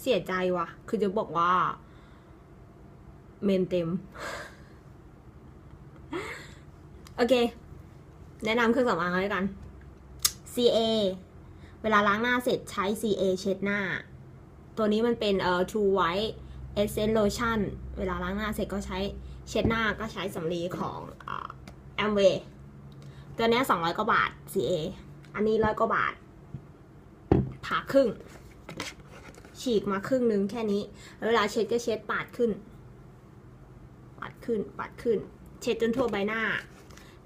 เสียใจว่ะ คือจะบอกว่า เมมเต็ม โอเค แนะนำเครื่องสำอางเลยกัน CA เวลาล้างหน้าเสร็จใช้ CA เช็ดหน้า ตัวนี้มันเป็นเอ่อ True White Essence Lotion เวลาล้างหน้าเสร็จก็ใช้เช็ดหน้าก็ใช้สำลีของแอมเวย์ตัวนี้สองร้อยกว่าบาท CA อันนี้ร้อยกว่าบาทผ่าครึ่ง ฉีกมาครึ่งนึงแค่นี้ เวลาเช็ดก็เช็ดปาดขึ้น ปาดขึ้น ปาดขึ้น เช็ดจนทั่วใบหน้า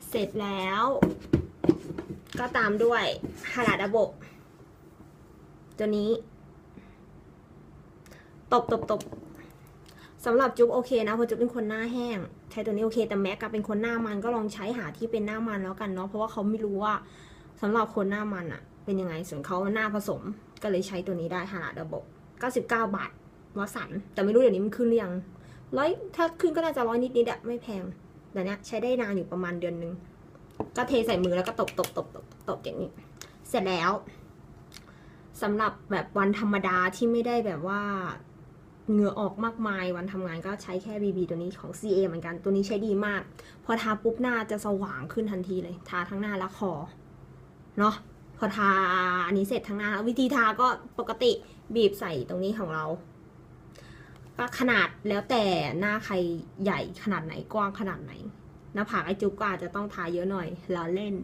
เสร็จแล้ว ก็ตามด้วยฮาราดาโบะตัวนี้ ตบตบตบสำหรับจุ๊บโอเคนะเพราะจุ๊บเป็นคนหน้าแห้ง ใช้ตัวนี้โอเค แต่แม็กกับเป็นคนหน้ามันก็ลองใช้หาที่เป็นหน้ามันแล้วกันเนาะเพราะว่าเขาไม่รู้ว่าสำหรับคนหน้ามันอะเป็นยังไงส่วนเขาหน้าผสมก็เลยใช้ตัวนี้ได้ฮาราดาโบะ 99 บาทวสัน แต่ไม่รู้เดี๋ยวนี้มันขึ้นหรือยังร้อยถ้าขึ้นก็น่าจะร้อยนิดๆอะไม่แพง แต่เนี้ยใช้ได้นานอยู่ประมาณเดือนหนึ่งก็เทใส่มือแล้วก็ตบตบตบตบตบอย่างนี้ เสร็จแล้วสำหรับแบบวันธรรมดาที่ไม่ได้แบบว่าเหงื่อออกมากมายวันทำงานก็ใช้แค่ BB ตัวนี้ของ CA เหมือนกันตัวนี้ใช้ดีมาก พอทาปุ๊บหน้าจะสว่างขึ้นทันทีเลย ทาทั้งหน้าและคอ เนาะ อทาอันนี้เสร็จทั้งหน้าแล้ววิธีทาก็ปกติบีบใส่ตรงนี้ของเรา ก็ขนาดแล้วแต่หน้าใครใหญ่ขนาดไหนกว้างขนาดไหน หน้าผากไอจุ๊บก็อาจจะต้องทาเยอะหน่อยแล้วเล่น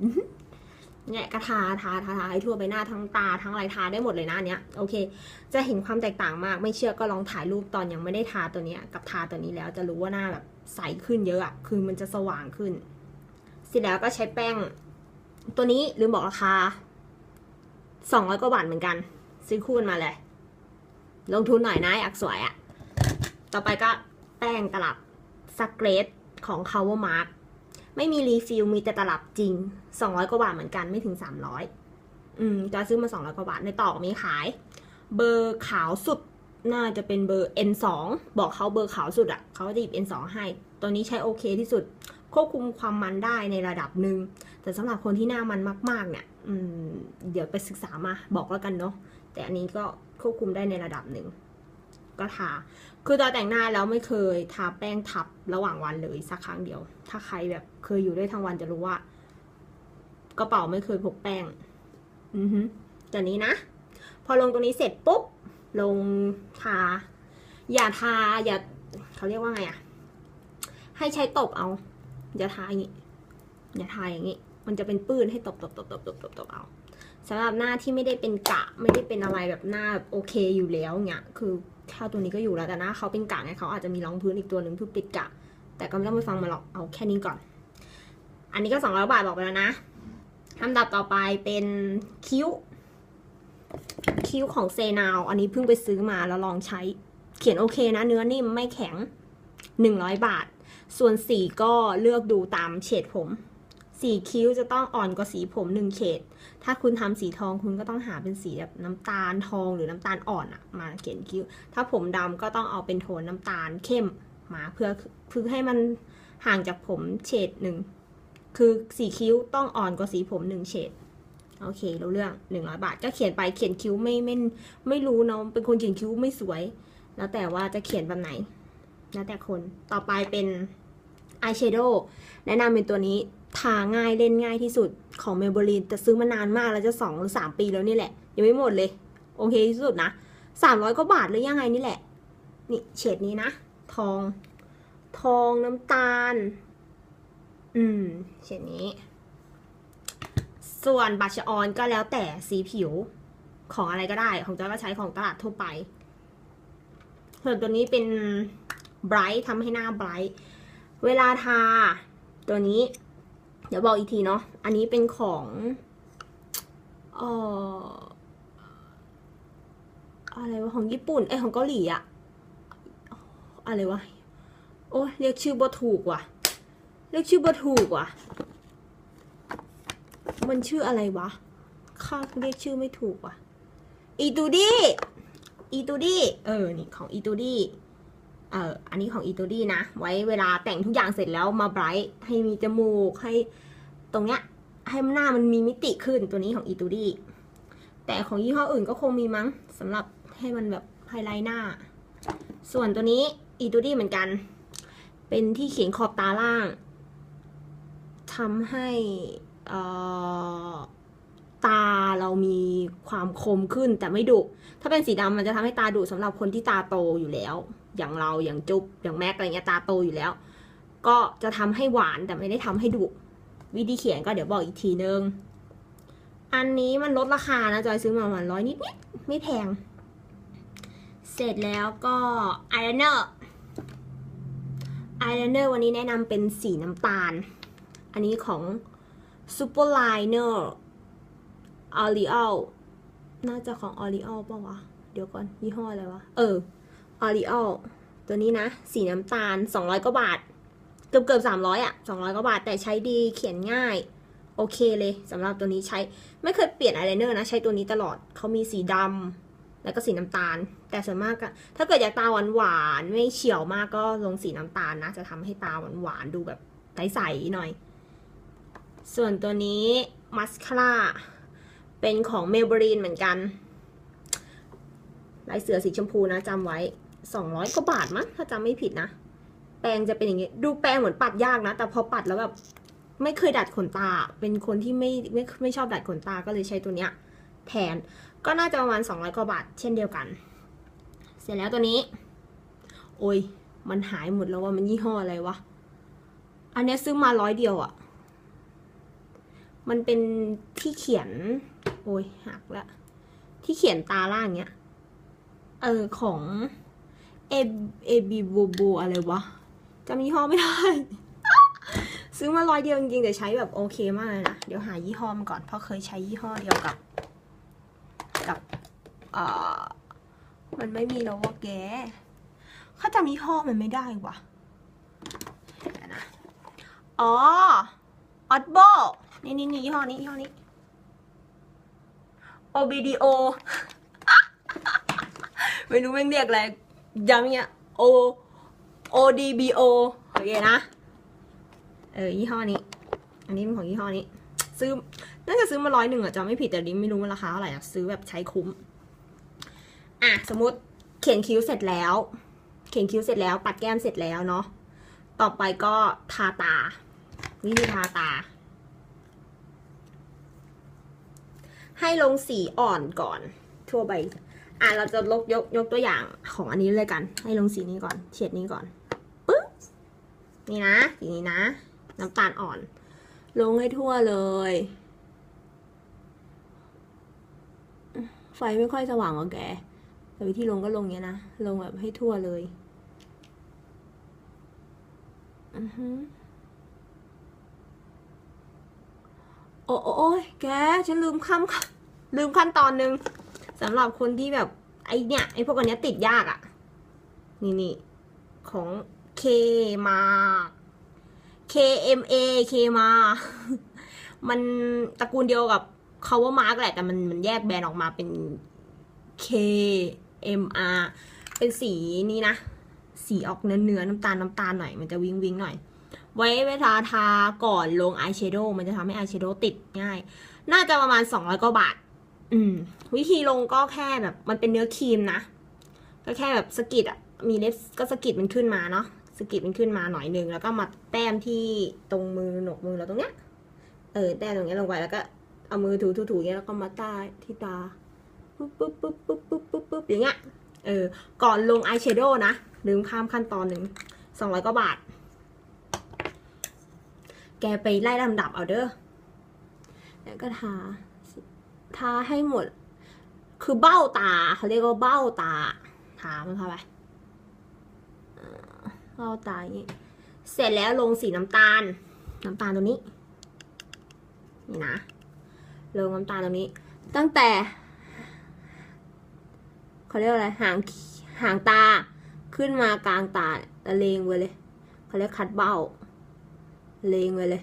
เนี่ยก็ทาทาทาทาให้ทั่วไปหน้าทั้งตาทั้งอะไรทาได้หมดเลยนะอันเนี้ยโอเค จะเห็นความแตกต่างมาก ไม่เชื่อก็ลองถ่ายรูปตอนยังไม่ได้ทาตัวเนี้ยกับทาตัวนี้แล้วจะรู้ว่าหน้าแบบใสขึ้นเยอะอะคือมันจะสว่างขึ้น เสร็จแล้วก็ใช้แป้ง ตัวนี้ลืมบอกราคา สองร้อยกว่าบาทเหมือนกัน ซื้อคู่กันมาเลย ลงทุนหน่อยนะอยากสวยอะต่อไปก็แป้งตลับสเกรดของ Cover Mark ไม่มีรีฟิลมีแต่ตลับจริง 200 กว่าบาทเหมือนกันไม่ถึง 300 อืมจะซื้อมา 200 กว่าบาท ในต่อมีขาย เบอร์ขาวสุดน่าจะเป็นเบอร์ N2 บอกเขาเบอร์ขาวสุดอะ่ะเขาจะหยิบ N2 ให้ ตัวนี้ใช้โอเคที่สุด ควบคุมความมันได้ในระดับหนึ่งแต่สำหรับคนที่หน้ามันมาก ๆ เนี่ย เดี๋ยวไปศึกษามาบอกแล้วกันเนาะแต่อันนี้ก็ควบคุมได้ในระดับหนึ่งก็ทา คือตอนแต่งหน้าแล้วไม่เคยทาแป้งทับระหว่างวันเลยสักครั้งเดียว ถ้าใครแบบเคยอยู่ได้ทั้งวันจะรู้ว่า กระเป๋าไม่เคยพกแป้ง อือฮึแต่นี้นะ พอลงตรงนี้เสร็จปุ๊บ ลงทา อย่าทา อย่าเขาเรียกว่าไงอะให้ใช้ตบเอา อย่าทาอย่างนี้ อย่าทาอย่างนี้ มันจะเป็นปื้นให้ตบตบตบตบตบตบตบเอาสำหรับหน้าที่ไม่ได้เป็นกะไม่ได้เป็นอะไรแบบหน้าแบบโอเคอยู่แล้วเนี่ยคือถ้าตัวนี้ก็อยู่แล้วแต่หน้าเขาเป็นกะไงเขาอาจจะมีรองพื้นอีกตัวหนึ่งเพื่อปิดกะ แต่ก็ไม่ต้องไปฟังมันหรอกเอาแค่นี้ก่อน อันนี้ก็สองร้อยบาทบอกไปแล้วนะลำดับต่อไปเป็นคิ้ว คิ้วของเซนาว อันนี้เพิ่งไปซื้อมาแล้วลองใช้ เขียนโอเคนะ เนื้อนิ่มไม่แข็งหนึ่งร้อยบาท ส่วนสีก็เลือกดูตามเฉดผม สีคิ้วจะต้องอ่อนกว่าสีผมหนึ่งเฉด ถ้าคุณทำสีทองคุณก็ต้องหาเป็นสีแบบน้ำตาลทองหรือน้ำตาลอ่อนอะมาเขียนคิ้ว ถ้าผมดำก็ต้องเอาเป็นโทนน้ำตาลเข้มมาเพื่อเพื่อให้มันห่างจากผมเฉดหนึ่ง คือสีคิ้วต้องอ่อนกว่าสีผมหนึ่งเฉด โอเครู้เรื่องหนึ่งร้อยบาท ก็เขียนไปเขียนคิ้วไม่ไม่ไม่รู้เนาะเป็นคนเขียนคิ้วไม่สวย แล้วแต่ว่าจะเขียนแบบไหน แล้วแต่คน ต่อไปเป็นอายแชโดว์แนะนำเป็นตัวนี้ ทาง่ายเล่นง่ายที่สุดของเมลเบลีนแต่ซื้อมานานมากแล้วจะสองหรือสามปีแล้วนี่แหละ ยังไม่หมดเลย โอเคที่สุดนะสามร้อยกว่าบาทหรือยังไงนี่แหละ นี่เฉดนี้นะ ทอง ทองน้ำตาล อืมเฉดนี้ ส่วนบัชออนก็แล้วแต่สีผิวของอะไรก็ได้ ของจอยก็ใช้ของตลาดทั่วไป ส่วนตัวนี้เป็นไบรท์ทำให้หน้าไบรท์เวลาทาตัวนี้ เดี๋ยวบอกอีกทีเนาะ อันนี้เป็นของเอ่ออะไรวะของญี่ปุ่น เอ้ยของเกาหลีอะอะไรวะ โอ้เรียกชื่อบ่ถูกว่ะ เรียกชื่อบ่ถูกว่ะ มันชื่ออะไรวะ ข้าเรียกชื่อไม่ถูกว่ะ อีตูดี้ อีตูดี้ เออ นี่ของอีตูดี้ เอ่ออันนี้ของอีตูดี้นะ ไว้เวลาแต่งทุกอย่างเสร็จแล้วมาไบรท์ให้มีจมูกให้ตรงเนี้ยให้หน้ามันมีมิติขึ้นตัวนี้ของอีตูดี้แต่ของยี่ห้ออื่นก็คงมีมั้งสำหรับให้มันแบบไฮไลท์หน้า ส่วนตัวนี้อีตูดี้เหมือนกัน เป็นที่เขียนขอบตาล่างทำให้อ่อตาเรามีความคมขึ้นแต่ไม่ดุ ถ้าเป็นสีดำมันจะทำให้ตาดุสำหรับคนที่ตาโตอยู่แล้ว อย่างเราอย่างจุ๊บอย่างแม็กอะไรเงี้ยตาโตอยู่แล้ว ก็จะทำให้หวานแต่ไม่ได้ทำให้ดุวิธีเขียนก็เดี๋ยวบอกอีกทีนึง อันนี้มันลดราคานะจอยซื้อมาประมาณร้อยนิดๆไม่แพง เสร็จแล้วก็อายไลเนอร์อายไลเนอร์วันนี้แนะนำเป็นสีน้ำตาล อันนี้ของ Super Liner o r e a l น่าจะของ o r e a l ป่าวะ เดี๋ยวก่อนยี่ห้ออะไรวะ เออ o r e a l ตัวนี้นะ สีน้ำตาล 200 กว่าบาท เกือบเกือบ300อะ200กว่าบาท แต่ใช้ดีเขียนง่าย โอเคเลยสำหรับตัวนี้ใช้ ไม่เคยเปลี่ยนอายไลเนอร์นะ ใช้ตัวนี้ตลอดเขามีสีดำแล้วก็สีน้ำตาล แต่ส่วนมากถ้าเกิดอยากตาหวานหวานไม่เฉียวมากก็ลงสีน้ำตาลนะ จะทำให้ตาหวานหวานดูแบบใสๆหน่อย ส่วนตัวนี้มัสคาร่าเป็นของเมเบรีนเหมือนกันลายเสือสีชมพูนะจำไว้ 200 กว่าบาทมั้งถ้าจำไม่ผิดนะ แปรงจะเป็นอย่างงี้ดูแปรงเหมือนปัดยากนะ แต่พอปัดแล้วแบบไม่เคยดัดขนตา เป็นคนที่ไม่ไม่ไม่ชอบดัดขนตาก็เลยใช้ตัวเนี้ยแทน ก็น่าจะประมาณ 200 กว่าบาท เช่นเดียวกัน เสร็จแล้วตัวนี้ โอ้ย มันหายหมดแล้วว่ามันยี่ห้ออะไรวะ อันเนี้ยซื้อมาร้อยเดียวอะ่ะ มันเป็นที่เขียน โอ้ยหักละ ที่เขียนตาล่างเนี้ย เออของ เอเอบีโบโบอะไรวะจำยี่ห้อไม่ได้ ซื้อมาร้อยเดียวจริงๆแต่ใช้แบบโอเคมากเลยนะ เดี๋ยวหายี่ห้อมันก่อน เพราะเคยใช้ยี่ห้อเดียวกับ กับเอ่อมันไม่มีแล้วว่าแกข้าจำยี่ห้อมันไม่ได้ว่ะนะอ๋อออดโบนี่นี่นี่ยี่ห้อนี้ยี่ห้อนี้ OBDO ไม่รู้แม่งเรียกอะไร ย้ำเงี้ย O ODBO โอเคนะ เออยี่ห้อนี้ อันนี้เป็นของยี่ห้อนี้ ซื้อ น่าจะซื้อมาร้อยหนึ่งอะจำไม่ผิดแต่ดิมไม่รู้มันราคาเท่าไหร่อะซื้อแบบใช้คุ้ม อะสมมติเขียนคิ้วเสร็จแล้ว เขียนคิ้วเสร็จแล้ว ปัดแก้มเสร็จแล้วเนาะ ต่อไปก็ทาตา วิธีทาตา ให้ลงสีอ่อนก่อน ทั่วใบ อะเราจะลกยกยกตัวอย่างของอันนี้เลยกัน ให้ลงสีนี้ก่อนเฉดนี้ก่อนปึ๊บนี่นะสีนี้นะ น้ำตาลอ่อน ลงให้ทั่วเลย ไฟไม่ค่อยสว่างกว่าแกแต่วิธีลงก็ลงเงี้ยนะ ลงแบบให้ทั่วเลยอือฮึโอ้โอ้โอ้ยแก ฉันลืมขั้นลืมขั้นตอนหนึ่ง สำหรับคนที่แบบไอเนี่ยไอพวกอันเนี้ยติดยากอะ่ะ นี่นี่ของเคมา KMA เคมา มันตระกูลเดียวกับ cover mark แหละ แต่มันมันแยกแบรนด์ออกมาเป็น KMR เป็นสีนี้นะ สีออกเนื้อเนื้อน้ำตาลน้ำตาลหน่อย มันจะวิงวิงหน่อย ไว้เวลาทาก่อนลงอายแชโดว์มันจะทำให้อายแชโดว์ติดง่าย น่าจะประมาณ 200กว่าบาท อืม วิธีลงก็แค่แบบ มันเป็นเนื้อครีมนะ ก็แค่แบบสกิดอะมีเล็บก็สกิดมันขึ้นมาเนาะสกิดมันขึ้นมาหน่อยหนึ่งแล้วก็มาแต้มที่ตรงมือหนกมือเราตรงเนี้ย เออแต้มตรงเนี้ยลงไปแล้วก็เอามือถูถูถูเงี้ยแล้วก็มาใต้ที่ตาปุ๊บปุ๊บปุ๊บปุ๊บปุ๊บปุ๊บปุ๊บอย่างเงี้ย เออ ก่อนลงอายแชโดว์นะลืมข้ามขั้นตอนหนึ่งสองร้อยกว่าบาท แกไปไล่ลำดับเอาเด้อแล้วก็ทา ทาให้หมด คือเบ้าตาเขาเรียกว่าเบ้าตาทามันเข้าไปเบ้าตาอย่างนี้ เสร็จแล้วลงสีน้ำตาล น้ำตาลตัวนี้ นี่นะ ลงน้ำตาลตัวนี้ ตั้งแต่เขาเรียกว่าอะไรหางหางตาขึ้นมากลางตาเนี่ยเลงไว้เลยเขาเรียกคัดเบ้าเลงไว้เลย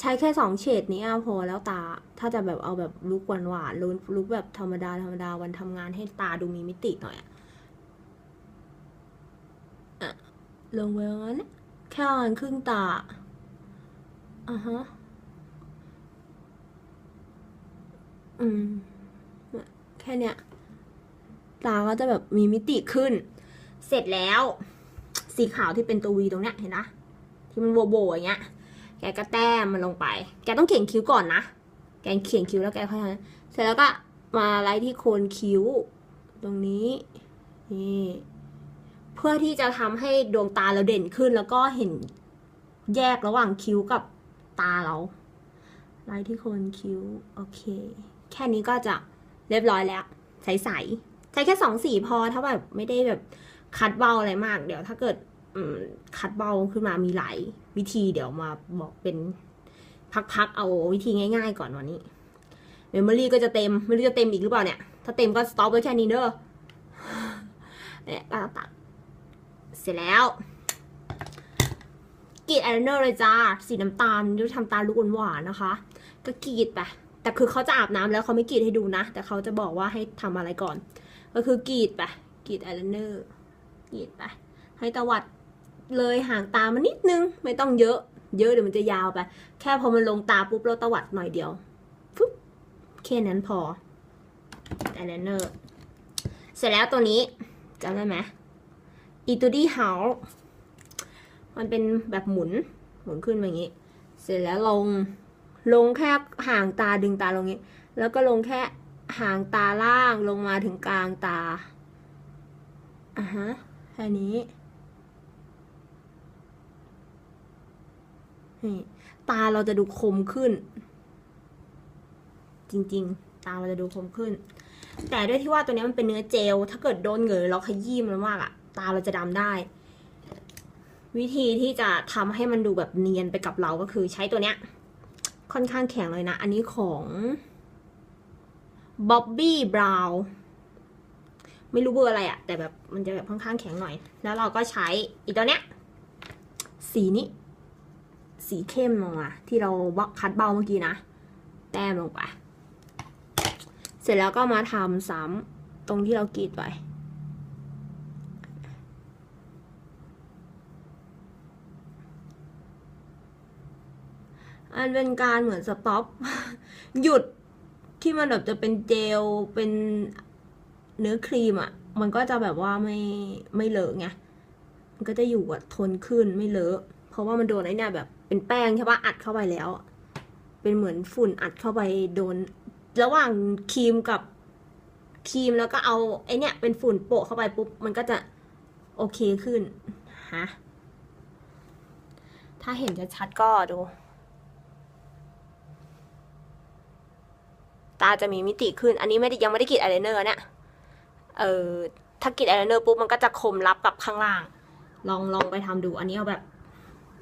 ใช้แค่สองเฉดนี้อะพอแล้วตา ถ้าจะแบบเอาแบบลุกหวานหวานลุกลุกแบบธรรมดาธรรมดาวันทำงานให้ตาดูมีมิติหน่อยอะอะลงไปประมานี้แค่ประมาณครึ่งตาอะฮะ อืม แค่เนี้ย ตาก็จะแบบมีมิติขึ้น เสร็จแล้ว สีขาวที่เป็นตัววีตรงเนี้ยเห็นนะ ที่มันโบโบอย่างเงี้ย แกก็แต้มมันลงไป แกต้องเขียนคิ้วก่อนนะ แกเขียนคิ้วแล้วแกค่อยๆเสร็จแล้วก็มาไล่ที่โคนคิ้ว ตรงนี้ นี่ เพื่อที่จะทำให้ดวงตาเราเด่นขึ้น แล้วก็เห็นแยกระหว่างคิ้วกับตาเรา ไล่ที่โคนคิ้ว โอเค แค่นี้ก็จะเรียบร้อยแล้ว ใสๆ ใช้แค่สองสีพอ ถ้าแบบไม่ได้แบบคัดเบาอะไรมาก เดี๋ยวถ้าเกิด คัดเบาขึ้นมามีหลายวิธีเดี๋ยวมาบอกเป็นพักๆเอาวิธีง่าย ๆ ก่อนวันนี้เมมโมรี่ก็จะเต็มไม่รู้จะเต็มอีกหรือเปล่าเนี่ย ถ้าเต็มก็สต็อปไว้แค่นี้เด้อเนี่ยก็ตัดเสร็จแล้วกรีดอายไลเนอร์เลยจ้า สีน้ำตาลจะทำตาลูกหวานนะคะ ก็กรีดไปแต่คือเขาจะอาบน้ำแล้วเขาไม่กรีดให้ดูนะ แต่เขาจะบอกว่าให้ทำอะไรก่อน ก็คือกรีดไปกรีดอายไลเนอร์กรีดไปให้ตวัด เลยห่างตามานิดนึง ไม่ต้องเยอะ เยอะเดี๋ยวมันจะยาวไป แค่พอมันลงตาปุ๊บเราตวัดหน่อยเดียวฟึ๊บแค่นั้นพออายไลเนอร์เสร็จแล้วตัวนี้จำได้ไหมอีตูดี้เฮามันเป็นแบบหมุน หมุนขึ้นมาอย่างนี้ เสร็จแล้วลง ลงแค่ห่างตาดึงตาลงนี้ แล้วก็ลงแค่ห่างตาล่างลงมาถึงกลางตาอะฮะแค่นี้ ตาเราจะดูคมขึ้น จริง ๆ ตาเราจะดูคมขึ้น แต่ด้วยที่ว่าตัวนี้มันเป็นเนื้อเจล ถ้าเกิดโดนเหงื่อเราขยี้มันมากอะตาเราจะดำได้ วิธีที่จะทำให้มันดูแบบเนียนไปกับเราก็คือใช้ตัวเนี้ย ค่อนข้างแข็งเลยนะ อันนี้ของ Bobby Brown ไม่รู้เบอร์อะไรอะแต่แบบมันจะแบบค่อนข้างแข็งหน่อย แล้วเราก็ใช้อีตัวเนี้ย สีนี้ สีเข้มลงมาที่เราวคัดเบาเมื่อกี้นะ แต้มลงไป เสร็จแล้วก็มาทำซ้ำตรงที่เรากรีดไว้อันเป็นการเหมือนสต็อป หยุดที่มันแบบจะเป็นเจลเป็นเนื้อครีมอะ่ะ มันก็จะแบบว่าไม่ไม่เลอะไงมันก็จะอยู่อะทนขึ้นไม่เลอะ เพราะว่ามันโดนไอ้เนี่ยแบบ เป็นแป้งใช่ปะอัดเข้าไปแล้ว เป็นเหมือนฝุ่นอัดเข้าไปโดน ระหว่างครีมกับครีมแล้วก็เอาไอเนี่ยเป็นฝุ่นโปะเข้าไปปุ๊บมันก็จะโอเคขึ้นฮะถ้าเห็นจะชัดก็ดู ตาจะมีมิติขึ้น อันนี้ไม่ได้ยังไม่ได้กรีดอายไลเนอร์เนี่ยเออถ้ากรีดอายไลเนอร์ปุ๊บมันก็จะคมรับกับข้างล่าง ลองลองไปทำดู อันนี้เอาแบบ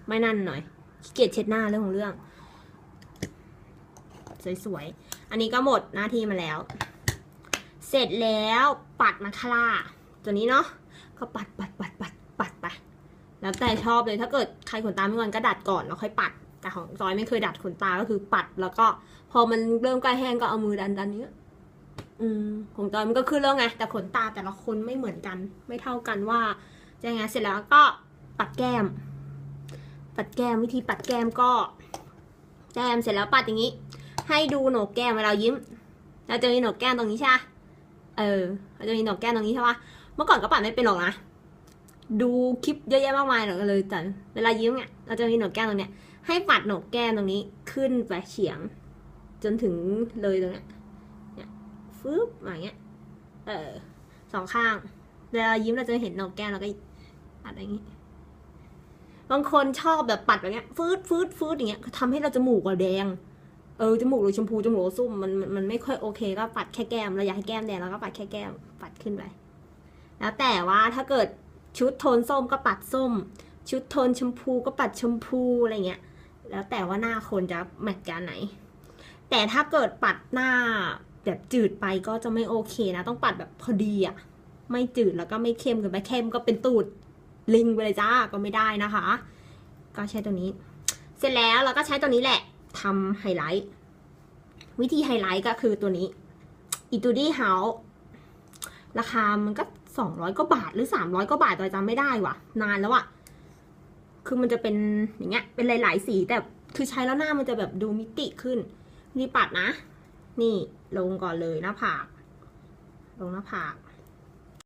ไม่นั่นหน่อย ขี้เกียจเช็ดหน้าเรื่องของเรื่อง สวยๆ อันนี้ก็หมดหน้าที่มาแล้ว เสร็จแล้วปัดมาคาร่าตัวนี้เนาะก็ปัดปัดปัดปัดปัดไปแล้วแต่ชอบเลยถ้าเกิดใครขนตาไม่งอนก็ดัดก่อนแล้วค่อยปัด แต่ของจอยไม่เคยดัดขนตาก็คือปัด แล้วก็ พอมันเริ่มใกล้แห้งก็เอามือดันดันนี้ยอืมของจอยมันก็ขึ้นแล้วไงแต่ขนตาแต่ละคนไม่เหมือนกัน ไม่เท่ากันว่าจะยังไงเสร็จแล้วก็ปัดแก้ม ปัดแก้มวิธีปัดแก้มก็ แก้มเสร็จแล้วปัดอย่างนี้ ให้ดูโหนกแก้มเวลายิ้ม เราจะมีโหนกแก้มตรงนี้ใช่ปะเออเราจะมีโหนกแก้มตรงนี้ใช่ปะเมื่อก่อนก็ปัดไม่เป็นหรอกนะดูคลิปเยอะแยะมากมายหรอกเลยแต่เวลายิ้มเนี่ยเราจะมีโหนกแก้มตรงเนี้ยให้ปัดโหนกแก้มตรงนี้ขึ้นไปเฉียง จนถึงเลยตรงเนี้ยเนี่ยฟึบอย่างเงี้ยเออสองข้างเวลายิ้มเราจะเห็นโหนกแก้มเราก็ปัดอย่างนี้ บางคนชอบแบบปัดแบบเนี้ยฟืดฟืดฟืดอย่างเงี้ยทำให้เราจมูกเราแดง เออจมูกเราชมพูจมูกเราส้มมันมันมันไม่ค่อยโอเค ก็ปัดแค่แก้มเราอยากให้แก้มแดงเราก็ปัดแค่แก้มปัดขึ้นไปแล้วแต่ว่าถ้าเกิดชุดโทนส้มก็ปัดส้ม ชุดโทนชมพูก็ปัดชมพูอะไรเงี้ยแล้วแต่ว่าหน้าคนจะแมทกันไหน แต่ถ้าเกิดปัดหน้าแบบจืดไปก็จะไม่โอเคนะ ต้องปัดแบบพอดีอะไม่จืดแล้วก็ไม่เข้มเกินไปเข้มก็เป็นตูด ลิงไปเลยจ้าก็ไม่ได้นะคะ ก็ใช้ตัวนี้ เสร็จแล้วเราก็ใช้ตัวนี้แหละทำไฮไลท์วิธีไฮไลท์ก็คือตัวนี้อีตูดี้เฮาราคามันก็สองร้อยกว่าบาทหรือสามร้อยกว่าบาทแต่จำไม่ได้ว่ะ นานแล้วอะคือมันจะเป็นอย่างเงี้ยเป็นหลาย ๆ สีแต่คือใช้แล้วหน้ามันจะแบบดูมิติขึ้น นี่ปัดนะ นี่ลงก่อนเลยหน้าผาก ลงหน้าผาก